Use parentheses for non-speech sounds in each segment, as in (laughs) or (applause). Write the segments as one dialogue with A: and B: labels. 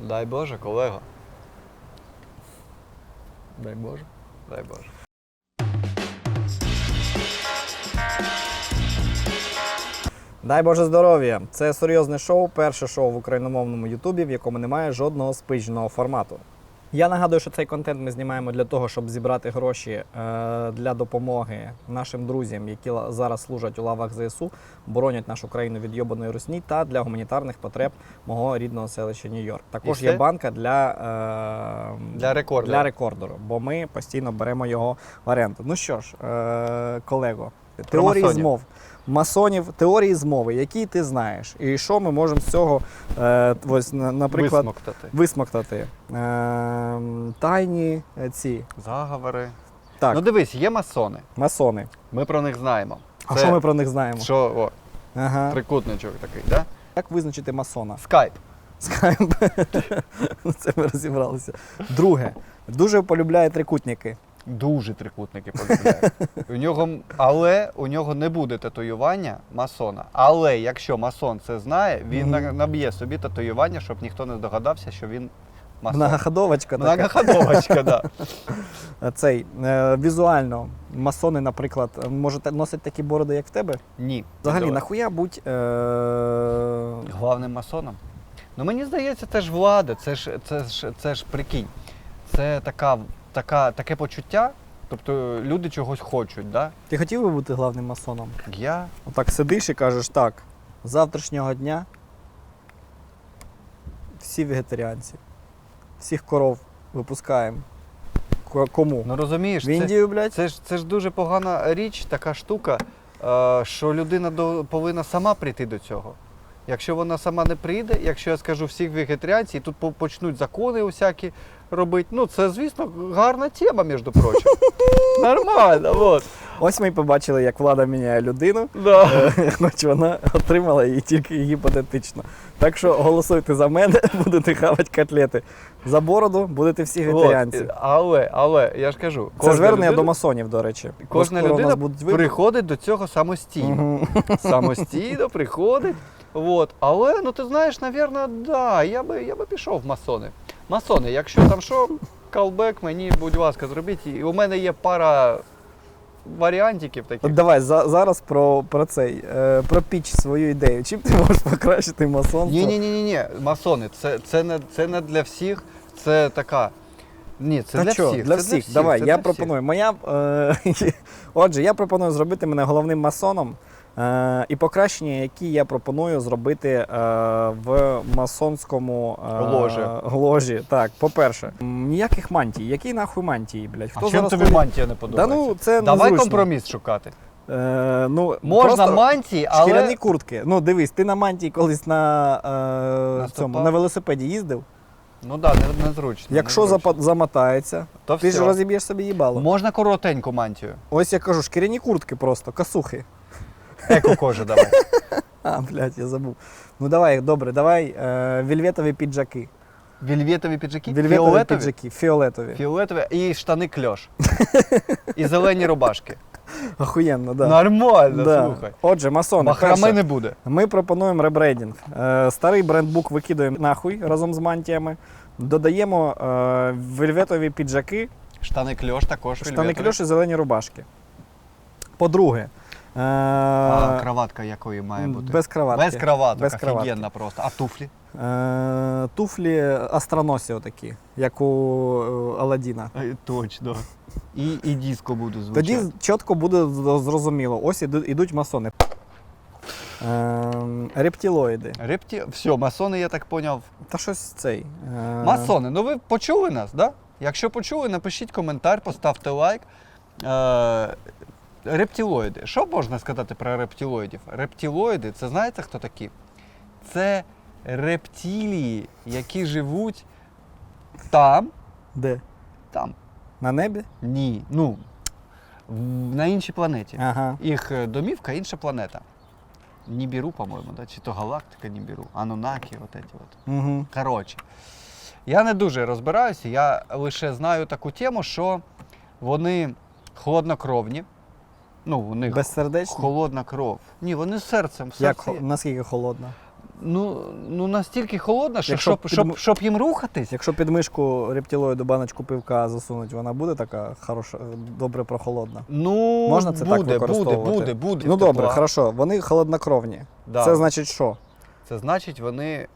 A: Дай Боже, колего.
B: Дай Боже.
A: Дай Боже.
B: Дай Боже здоров'я! Це серйозне шоу, перше шоу в україномовному Ютубі, в якому немає жодного спичного формату. Я нагадую, що цей контент ми знімаємо для того, щоб зібрати гроші е, для допомоги нашим друзям, які зараз служать у лавах ЗСУ, боронять нашу країну від йобаної русні, та для гуманітарних потреб мого рідного селища Нью-Йорк. Також є банка для, е,
A: Для рекордера.
B: для рекордеру, бо ми постійно беремо його в оренду. Ну що ж, е, колего, теорії змов. Масонів, теорії змови, які ти знаєш, і що ми можемо з цього, е, ось, наприклад,
A: Висмоктати.
B: висмоктати. Е, тайні е, ці.
A: Заговори.
B: Так,
A: Ну дивись, є масони.
B: масони.
A: Ми про них знаємо.
B: А
A: Це-
B: що ми про них знаємо?
A: Що, о,
B: Ага.
A: трикутничок такий, да?
B: Як визначити масона?
A: Скайп.
B: Скайп. (laughs) Це ми розібралися. Друге, дуже полюбляє трикутники.
A: Дуже трикутники полюбляє. (laughs) у нього, але у нього не буде татуювання масона. Але якщо масон це знає, він наб'є собі татуювання, щоб ніхто не здогадався, що він масон.
B: Многоходовочка така.
A: Многоходовочка, да. (laughs)
B: Цей е, візуально масони, наприклад, можуть носити такі бороди, як в тебе.
A: Ні.
B: Взагалі, нахуя будь е,
A: Главним масоном. Ну мені здається, це ж влада, це ж, це ж, це ж прикинь. Це така, така, таке почуття. Тобто люди чогось хочуть, да?
B: Ти хотів би бути главним масоном?
A: Я
B: Отак сидиш і кажеш, так, з завтрашнього дня всі вегетаріанці, всіх коров випускаємо. Кому?
A: ну розумієш,
B: В
A: це,
B: Індію, блядь?
A: це ж це ж дуже погана річ, така штука, е, що людина до, повинна сама прийти до цього. Якщо вона сама не прийде, якщо я скажу всіх вегетаріанців, і тут почнуть закони усякі робити. Ну, це, звісно, гарна тема, між прочим. (laughs) Нормально, от.
B: Ось ми і побачили, як влада міняє людину,
A: Да.
B: е, хоч вона отримала її тільки гіпотетично. Так що голосуйте за мене, (laughs) будете хавати котлети. За бороду будете всі
A: От,
B: вегетаріанці.
A: але, але, я ж кажу,
B: Це
A: кожна
B: звернення
A: людина-
B: до масонів, до речі.
A: Кожна
B: скоро у нас
A: людина
B: будуть вибори.
A: приходить до цього самостійно.
B: Мгм. (laughs)
A: Самостійно приходить. От. Але, ну ти знаєш, напевно, да, я би, я би пішов в масони. Масони, якщо там що, калбек мені, будь ласка, зробіть. І у мене є пара варіантиків таких.
B: От давай за, зараз про, про цей, е, про піч свою ідею. Чим ти можеш покращити масонство?
A: Ні, ні, ні, ні, ні. Масони, це, це, не, це не для всіх, це така. Ні, це
B: Та
A: для
B: чо,
A: всіх.
B: для
A: це
B: всіх. Давай,
A: це
B: я
A: для
B: пропоную. Моя, е, (laughs) отже, я пропоную зробити мене головним масоном. Е, і покращення, які я пропоную зробити е, в масонському е,
A: Ложі.
B: ложі. Так, по-перше, ніяких мантій. Які нахуй мантії, блядь?
A: А чим тобі мантія не
B: Да
A: подобається?
B: ну, це
A: Давай
B: незручно.
A: компроміс шукати.
B: Е, ну,
A: Можна мантії, але.
B: Шкіряні куртки. Ну, дивись, ти на мантії колись на, е,
A: Наступав?
B: цьому, на велосипеді їздив.
A: Ну так, да, незручно.
B: Якщо
A: незручно.
B: замотається,
A: то
B: ти
A: все.
B: ж розіб'єш собі їбало.
A: Можна коротеньку мантію.
B: Ось я кажу, шкіряні куртки просто, касухи.
A: Еко кожи давай. (laughs)
B: А, блядь, я забув. Ну давай, добре, давай е, вельветові піджаки.
A: Вільветові піджаки?
B: Вельветові
A: Фіолетові?
B: піджаки, фіолетові.
A: Фіолетові і штани кльош. (laughs) і зелені рубашки.
B: Охуєнно, да.
A: Нормально,
B: да.
A: слухай.
B: Отже, масони, перше,
A: не буде.
B: ми пропонуємо ребрендінг. Е, старий брендбук викидаємо нахуй разом з мантіями. Додаємо е, вельветові піджаки,
A: Штани кльош також
B: штани
A: вільветові.
B: кльош і зелені рубашки. По-друге,
A: А краватка якої має бути?
B: без краватки.
A: Без краваток,
B: Без краватки.
A: офігенно просто. А туфлі?
B: Е, туфлі астроносі отакі, як у е, Аладдіна.
A: Точно. І, і диско буде звучати.
B: Тоді чітко буде зрозуміло. Ось іду- ідуть масони. Е, рептилоїди.
A: Репті... Все, масони, я так поняв.
B: Та щось цей. е,
A: Масони, ну ви почули нас, да? Якщо почули, напишіть коментар, поставте лайк. Е, рептилоїди. Що можна сказати про рептилоїдів? Рептилоїди, це знаєте хто такі? Це рептилії, які живуть там.
B: Де?
A: Там.
B: На небі?
A: Ні. Ну, на іншій планеті.
B: Ага.
A: Їх е, домівка інша планета. Нібіру, по-моєму, да? чи то галактика Нібіру, Анунакі, от эти от.
B: Угу.
A: Коротше, я не дуже розбираюся, я лише знаю таку тему, що вони холоднокровні. Ну, у них
B: Безсердечні?
A: холодна кров. Ні, вони з серцем.
B: Як,
A: серці.
B: хо- наскільки холодно?
A: Ну, ну настільки холодно, що
B: Якщо
A: щоб,
B: під-
A: щоб, щоб їм рухатись.
B: Якщо під мишку рептилоїду баночку пивка засунуть, вона буде така хороша, добре прохолодна.
A: Ну,
B: Можна це так
A: буде, буде,
B: використовувати?
A: буде, буде.
B: Ну добре,
A: тепла.
B: хорошо. Вони холоднокровні.
A: Да.
B: Це значить що?
A: Це значить, вони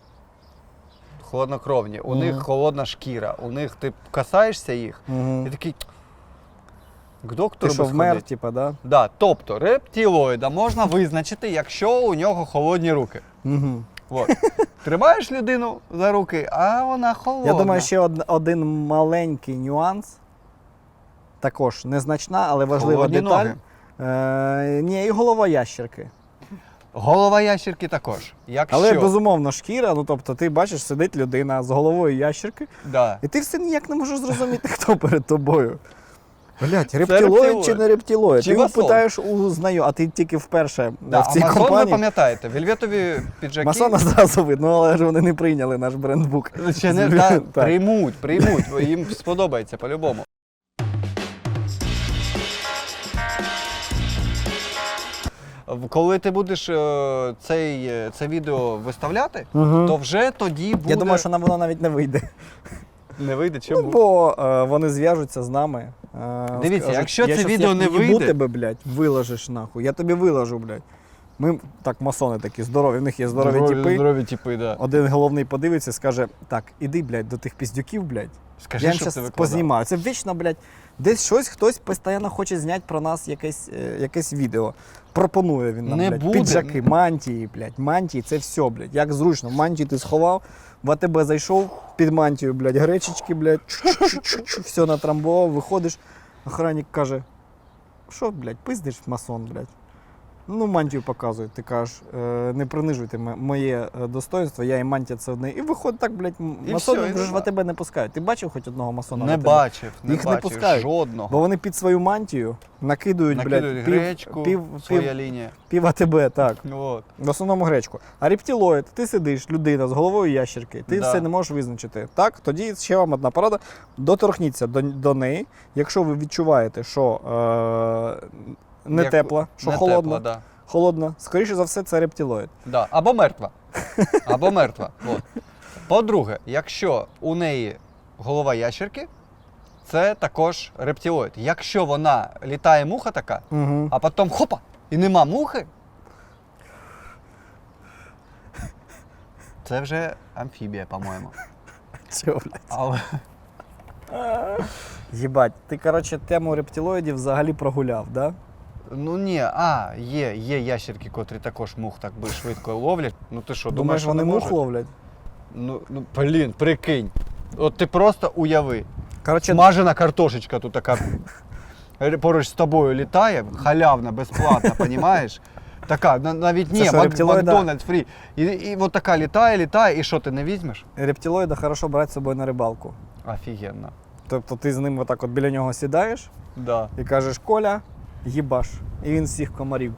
A: холоднокровні, у
B: Мгм.
A: них холодна шкіра, у них ти касаєшся їх
B: Угу.
A: і такий. К доктору
B: Ти що вмер, типа, да?
A: Да, тобто рептилоїда можна визначити, якщо у нього холодні руки.
B: Угу.
A: От. (laughs) Тримаєш людину за руки, а вона холодна.
B: Я думаю, ще од- один маленький нюанс. Також незначна, але важлива
A: Холодні
B: деталь.
A: ноги.
B: Е, ні, і голова ящерки.
A: Голова ящерки також. Якщо
B: Але безумовно шкіра, ну тобто ти бачиш, сидить людина з головою ящерки,
A: да.
B: і ти все ніяк не можеш зрозуміти, (laughs) хто перед тобою. Блять, рептилоїд чи не рептилоїд?
A: Чи
B: Ти його
A: масон?
B: питаєш у знайомого, а ти тільки вперше
A: Да,
B: в цій
A: а масон, ви
B: компанії.
A: пам'ятаєте, вельветові піджаки.
B: Масона зразу видно, але ж вони не прийняли наш брендбук.
A: Ще не, та,
B: так.
A: приймуть, приймуть, бо їм сподобається по-любому. В- Коли ти будеш е, цей, е, це відео виставляти,
B: Мгм.
A: то вже тоді буде.
B: Я думаю, що нам воно навіть не вийде.
A: Не вийде
B: Ну, бо е, вони зв'яжуться з нами. е,
A: Дивіться,
B: скажуть,
A: якщо
B: я
A: це
B: щас
A: відео
B: як
A: не
B: їбу
A: вийде-
B: тебе, блядь, виложиш нахуй. Я тобі виложу, блядь. Ми так, масони такі здорові, в них є здорові, типи.
A: Здорові типи, да.
B: Один головний подивиться і скаже: так, іди, блядь, до тих піздюків, блядь.
A: Скажи,
B: я їм
A: викладав.
B: познімаю. Це вічно, блядь, десь щось, хтось постійно хоче зняти про нас якесь, е, якесь відео. Пропонує він нам,
A: Не
B: блядь,
A: буде.
B: піджаки, мантії, блядь, мантії, це все, блядь. Як зручно. Мантії ти сховав, в АТБ зайшов під мантію, блядь, гречечки, блядь, все натрамбував, виходиш, охранник каже, що, блядь, пиздиш масон, блядь. Ну, мантію показує. Ти кажеш, е, не принижуйте моє е, достоинство, я і мантія це одне. І виходить так, блядь, масони вже в. АТБ не пускають. Ти бачив хоч одного масона?
A: Не бачив, не
B: Їх не пускають.
A: жодного.
B: Бо вони під свою мантію накидують,
A: Накидують
B: блядь,
A: гречку,
B: пів,
A: своя лінія.
B: пів АТБ, так.
A: От.
B: В основному гречку. А рептилоїд, ти сидиш, людина з головою ящерки, ти
A: Да.
B: все не можеш визначити. Так, тоді ще вам одна порада. Доторкніться до, до неї. Якщо ви відчуваєте, що е, не
A: Як-
B: тепла, що
A: не
B: холодна,
A: Тепла, да.
B: холодна, скоріше за все, це рептилоїд.
A: Да. Або мертва. (laughs) Або мертва. От. По-друге, якщо у неї голова ящерки, це також рептилоїд. Якщо вона літає муха така,
B: Угу.
A: а потім хопа, і нема мухи, це вже амфібія, по-моєму.
B: Все, блядь.
A: Але
B: Їбать, ти, коротше, тему рептилоїдів взагалі прогуляв, да?
A: Ну ні, а, є, є ящерки, котрі також мух так би швидко ловлять. Ну ти що,
B: Думаєш,
A: думаєш,
B: вони
A: не
B: мух
A: можуть?
B: ловлять?
A: Ну, ну блін, прикинь. От ти просто уяви.
B: Коротше,
A: Смажена картошечка тут така поруч з тобою літає, халявна, безплатна, (laughs) понімаєш? Така, на- навіть ні,
B: що,
A: Мак-
B: рептилоїда?
A: Макдональдс фрі. І, і от така літає, літає, і що ти не візьмеш?
B: рептилоїда хорошо брати з собою на рибалку.
A: Офігенно.
B: Тобто ти з ним отак от біля нього сідаєш
A: Да.
B: і кажеш, Коля, їбаш. І він всіх комарів.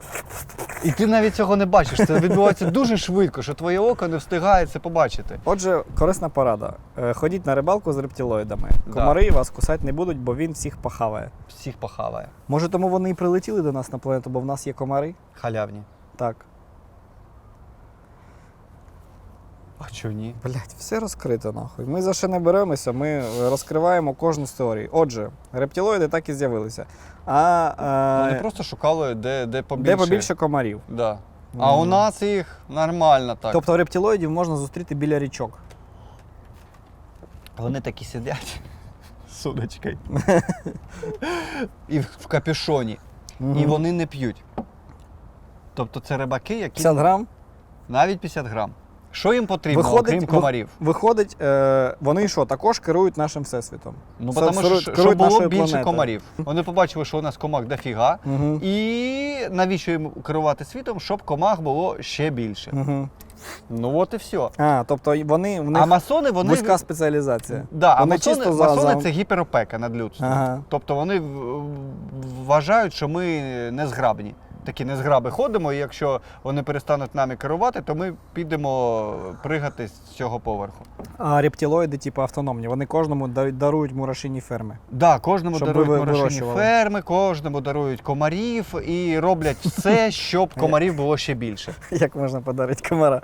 A: І ти навіть цього не бачиш. Це відбувається дуже швидко, що твоє око не встигає це побачити.
B: Отже, корисна порада. Е, Ходіть на рибалку з рептилоїдами.
A: Да.
B: Комари вас кусати не будуть, бо він всіх похаває.
A: Всіх похаває.
B: Може, тому вони і прилетіли до нас на планету, бо в нас є комари?
A: Халявні.
B: Так.
A: А чого ні?
B: Блять, все розкрито нахуй. Ми за що не беремося, ми розкриваємо кожну з теорій. Отже, рептилоїди так і з'явилися. А
A: Вони
B: е,
A: просто шукали, де, де побільше.
B: де побільше комарів.
A: Да. А у нас їх нормально так.
B: Тобто рептилоїдів можна зустріти біля річок.
A: Вони такі сидять з удочкою. (laughs) І в в капюшоні. І вони не п'ють. Тобто це рибаки, які
B: 50 грам.
A: навіть 50 грам. Що їм потрібно,
B: Виходить,
A: окрім комарів?
B: Виходить, е, вони що, також керують нашим всесвітом.
A: Ну,
B: Все-
A: тому що, щоб було більше
B: планетою.
A: комарів. Вони побачили, що у нас комах дофіга.
B: Угу.
A: І навіщо їм керувати світом, щоб комах було ще більше.
B: Угу.
A: Ну от і все.
B: А, тобто вони в них
A: А масони, вони.
B: вузька спеціалізація.
A: Да, а масони,
B: чисто за-
A: масони це гіперопека над людством.
B: Ага.
A: Тобто вони вважають, що ми незграбні. Такі незграби ходимо, і якщо вони перестануть нами керувати, то ми підемо пригати з цього поверху.
B: А рептилоїди, типу, автономні, вони кожному да- дарують мурашині ферми.
A: Да, кожному
B: Щоб
A: дарують
B: ви вирощували.
A: ферми, кожному дарують комарів і роблять все, (laughs) щоб комарів було ще більше.
B: Як можна подарити комара?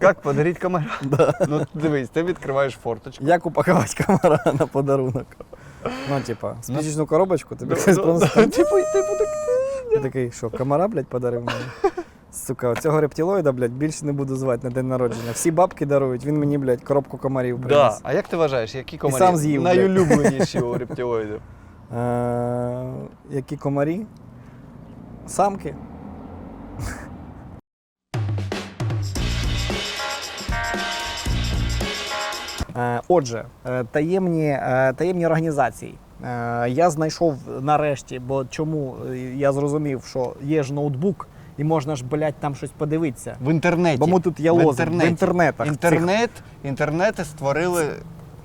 A: Як подаріть комара? (laughs) Ну дивись, ти відкриваєш форточку.
B: Як упакувати комара (laughs) на подарунок? Ну, типа, спічечну коробочку тобі
A: Ну,
B: хтось
A: ну. Типу, типу, так.
B: Ти такий, що, комара, блядь, подарив мені? Сука, цього рептилоїда, блядь, більше не буду звати на день народження. Всі бабки дарують, він мені, блядь, коробку комарів
A: Да. А як ти вважаєш, які комарі
B: сам з'їв, блядь.
A: найулюбленіші у рептилоїдів?
B: Е, які комарі? Самки. Е, Отже, е, таємні, е, таємні організації. Е, Я знайшов нарешті, бо чому е, я зрозумів, що є ж ноутбук, і можна ж, блядь, там щось подивитися.
A: В інтернеті.
B: Бо ми тут є
A: В інтернеті.
B: В інтернетах. цих-
A: Інтернет, інтернети створили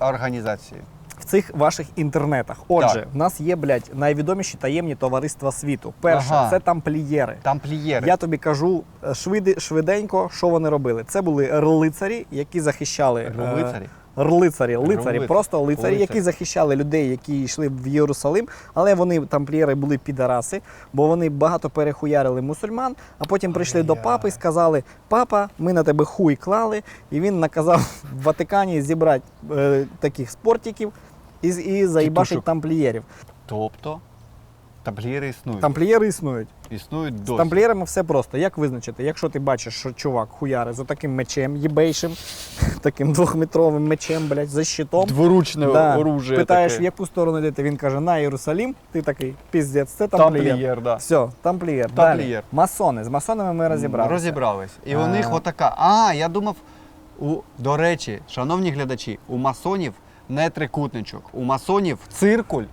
A: організації.
B: в цих ваших інтернетах. Отже,
A: Так.
B: в нас є, блядь, найвідоміші таємні товариства світу. Перше,
A: Ага.
B: це тамплієри.
A: Тамплієри.
B: Я тобі кажу е, швиди, швиденько, що вони робили. Це були рлицарі, які захищали е,
A: Рлицарі,
B: лицарі, просто лицарі,
A: Лицарі.
B: які захищали людей, які йшли в Єрусалим, але вони тамплієри були підараси, бо вони багато перехуярили мусульман, а потім прийшли до папи і сказали: Папа, ми на тебе хуй клали. І він наказав в Ватикані зібрати е, таких спортиків і, і заїбашить тамплієрів.
A: Тобто тамплієри існують.
B: Тамплієри існують.
A: Існують досі.
B: З тамплієрами все просто. Як визначити? Якщо ти бачиш, що чувак хуяри з отаким мечем єбейшим, (laughs) таким двохметровим мечем, блядь, за щитом.
A: Дворучне
B: Да.
A: оружие.
B: Питаєш,
A: таке.
B: в яку сторону йдете, він каже, на Єрусалім, ти такий, піздець, це тамплієр.
A: Тамплієр, да.
B: Все, тамплієр.
A: Тамплієр.
B: Далі. Масони. З масонами ми розібралися.
A: Розібрались. І у
B: А.
A: них отака. А, я думав, у, до речі, шановні глядачі, у масонів не трикутничок. У масонів циркуль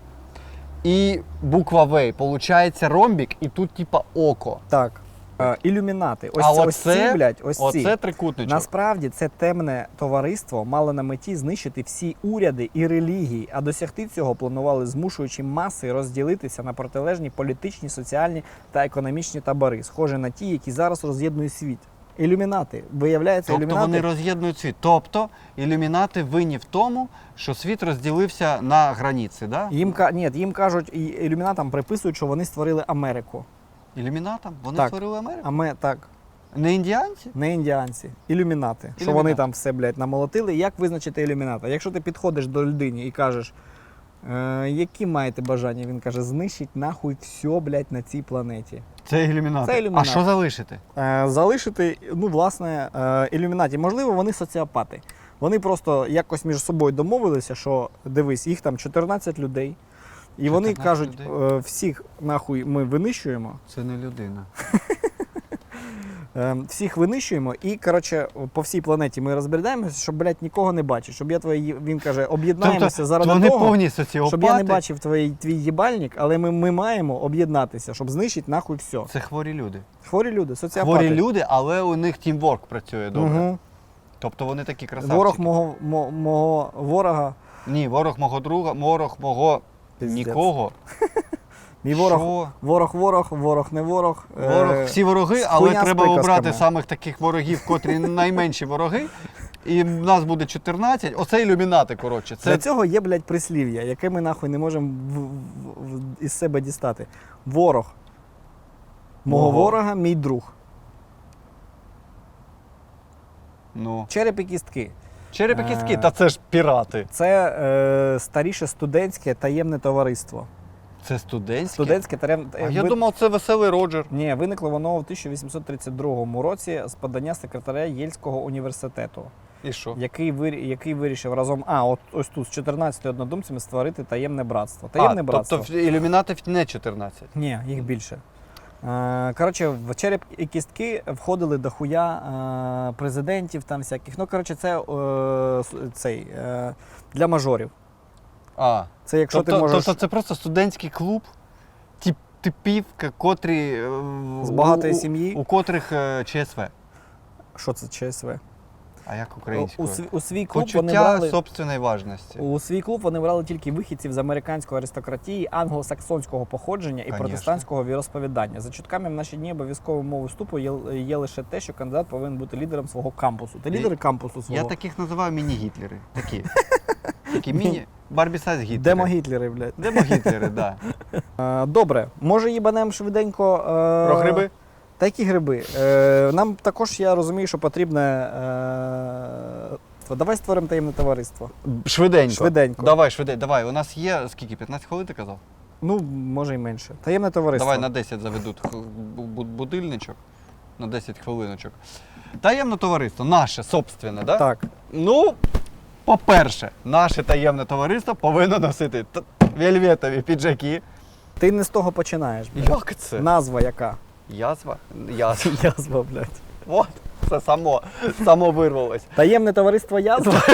A: і буква В. Получається ромбік, і тут типа око.
B: Так. Е, ілюмінати. Ось,
A: а
B: це, ось
A: оце,
B: ці, блядь, ось
A: оце
B: ці.
A: трикутничок.
B: Насправді це темне товариство мало на меті знищити всі уряди і релігії, а досягти цього планували, змушуючи маси розділитися на протилежні політичні, соціальні та економічні табори, схожі на ті, які зараз роз'єднують світ. Ілюмінати. Виявляється,
A: Тобто
B: ілюмінати
A: вони роз'єднують світ. Тобто ілюмінати винні в тому, що світ розділився на границі, да?
B: їм ка- ні, їм кажуть, і ілюмінатам приписують, що вони створили Америку.
A: Ілюмінатам? Вони
B: Так.
A: створили Америку?
B: А ми так,
A: Не індіанці?
B: не індіанці, ілюмінати. Що
A: Ілюмінати.
B: вони там все, блядь, намолотили. Як визначити ілюміната? Якщо ти підходиш до людини і кажеш, е, які маєте бажання, він каже, знищить нахуй все, блядь, на цій планеті.
A: Це ілюмінати.
B: Це ілюмінати.
A: А що залишити?
B: Е, залишити, ну, власне, е, ілюмінаті. Можливо, вони соціопати. Вони просто якось між собою домовилися, що дивись, їх там 14 людей. І вони
A: 14
B: кажуть,
A: людей?
B: е, всіх нахуй ми винищуємо.
A: Це не людина.
B: Е, всіх винищуємо, і коротше, по всій планеті ми розбердаємося, щоб, блядь, нікого не бачить. Щоб я твої, він каже, об'єднаємося заради
A: вони
B: того,
A: повні соціопати.
B: щоб я не бачив твій, твій їбальник, але ми, ми маємо об'єднатися, щоб знищити нахуй все.
A: Це хворі люди.
B: Хворі люди, соціопати.
A: Хворі люди, але у них тімворк працює добре.
B: Угу.
A: Тобто вони такі красавчики.
B: Ворог мого, мо- мого ворога.
A: Ні, ворог мого друга, ворог мого
B: Пиздець.
A: нікого. (laughs)
B: Мій ворог,
A: Що?
B: ворог, ворог, ворог, не ворог.
A: Ворог,
B: Е,
A: всі вороги, але
B: хуйня з
A: треба
B: приказками.
A: обрати самих таких ворогів, котрі найменші вороги. І в нас буде 14. Оце ілюмінати, коротше.
B: Для
A: Це
B: цього є, блядь, прислів'я, яке ми нахуй не можемо в, в- в- із себе дістати. Ворог. Мого
A: Мого.
B: ворога, мій друг.
A: ну,
B: Череп і кістки.
A: черепи кістки,
B: Е.
A: та це ж пірати.
B: Це е, старіше студентське таємне товариство.
A: Це студентські.
B: Студентське таємне
A: А я думав, це веселий Роджер.
B: Ні, виникло воно у 1832 році з подання секретаря Єльського університету,
A: І що?
B: який, вир... який вирішив разом, а, от ось тут з 14 однодумцями створити таємне братство. Таємне
A: а,
B: братство.
A: Тобто ілюмінатів не 14.
B: Ні, їх більше. Е, Коротше, в череп і кістки входили до хуя е, президентів там всяких. Ну, коротше, це е, цей, для мажорів.
A: А,
B: Це якщо
A: тобто,
B: ти можеш
A: тобто це просто студентський клуб тип, типів, котрі е,
B: з багатої
A: у-
B: сім'ї.
A: у котрих е, ЧСВ.
B: Що це ЧСВ?
A: А як
B: У,
A: українською?
B: свій- у свій клуб вони
A: Почуття
B: брали.
A: собственної важності.
B: У свій клуб вони брали тільки вихідців з американської аристократії, англосаксонського походження і
A: Конечно.
B: протестантського віросповідання. За чутками в наші дні обов'язковою мовою вступу є, є лише те, що кандидат повинен бути лідером свого кампусу. Ти лідер кампусу свого.
A: Я таких називаю міні-гітлери. Такі. (laughs) Такі міні. Барбі сайз гітлери.
B: Демо Гітлери, блядь.
A: Демо-гітлери, так. Да. (laughs)
B: Е, Добре, може їбанем швиденько. е,
A: Про гриби?
B: Та які гриби? Е, Нам також я розумію, що потрібне. е, Давай створимо таємне товариство.
A: Швиденько.
B: Швиденько.
A: Давай, швиденько. Давай. У нас є скільки? 15 хвилин ти казав?
B: Ну, може і менше. Таємне товариство.
A: Давай на 10 заведуть будильничок. На 10 хвилиночок. Таємне товариство, наше, собственне, да?
B: Так.
A: Ну, по-перше, наше таємне товариство повинно носити вельветові піджаки.
B: Ти не з того починаєш. блядь.
A: Як це?
B: Назва яка?
A: Язва? Язва. (laughs)
B: Язва, блядь.
A: От, це само, само вирвалось.
B: Таємне товариство язва. (laughs)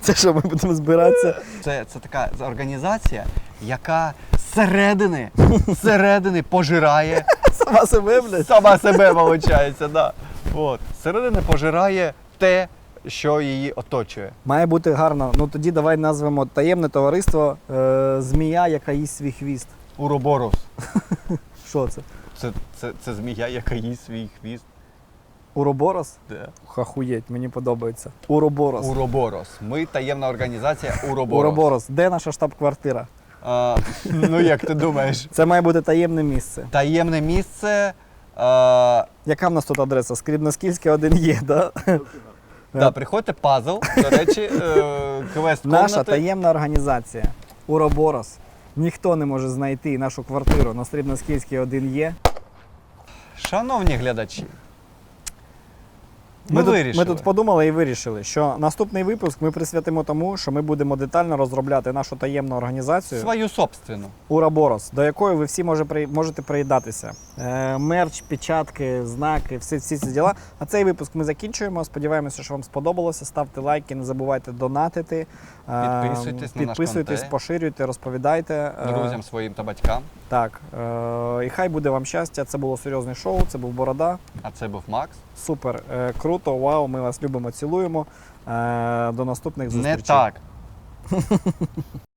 B: Це що ми будемо збиратися?
A: Це, це така організація, яка зсередини, зсередини пожирає (laughs)
B: Сама себе, блядь.
A: сама себе, виходить, да. От. Зсередини пожирає те, що її оточує.
B: Має бути гарно. Ну тоді давай назвемо таємне товариство е, змія, яка їсть свій хвіст.
A: Уроборос. (laughs)
B: Що це?
A: Це, це, це змія, яка їсть свій хвіст.
B: Уроборос?
A: Де?
B: Хахуєть, мені подобається. Уроборос.
A: Уроборос. Ми таємна організація Уроборос.
B: Уроборос. Де наша штаб-квартира?
A: А, ну як ти думаєш?
B: Це має бути таємне місце.
A: Таємне місце. А,
B: Яка в нас тут адреса? Скрібноскільське один є, да?
A: да, приходьте пазл. До речі, е, квест
B: Наша
A: комнати.
B: таємна організація. Уроборос. Ніхто не може знайти нашу квартиру на Срібноскільській 1 є.
A: Шановні глядачі. Ми,
B: тут,
A: вирішили.
B: ми тут подумали і вирішили, що наступний випуск ми присвятимо тому, що ми будемо детально розробляти нашу таємну організацію
A: Свою собственну.
B: Ураборос, до якої ви всі може, при- можете приєднатися. Е, мерч, печатки, знаки, всі, всі ці діла. А цей випуск ми закінчуємо. Сподіваємося, що вам сподобалося. Ставте лайки, не забувайте донатити. Е,
A: Підписуйтесь на наш
B: підписуйтесь,
A: контент.
B: поширюйте, розповідайте. Е,
A: Друзям своїм та батькам.
B: Так. Е, і хай буде вам щастя. Це було серйозне шоу, це був Борода.
A: А це був Макс.
B: Супер, е, круто, вау, ми вас любимо, цілуємо. Е, до наступних зустрічей.
A: Не так. (laughs)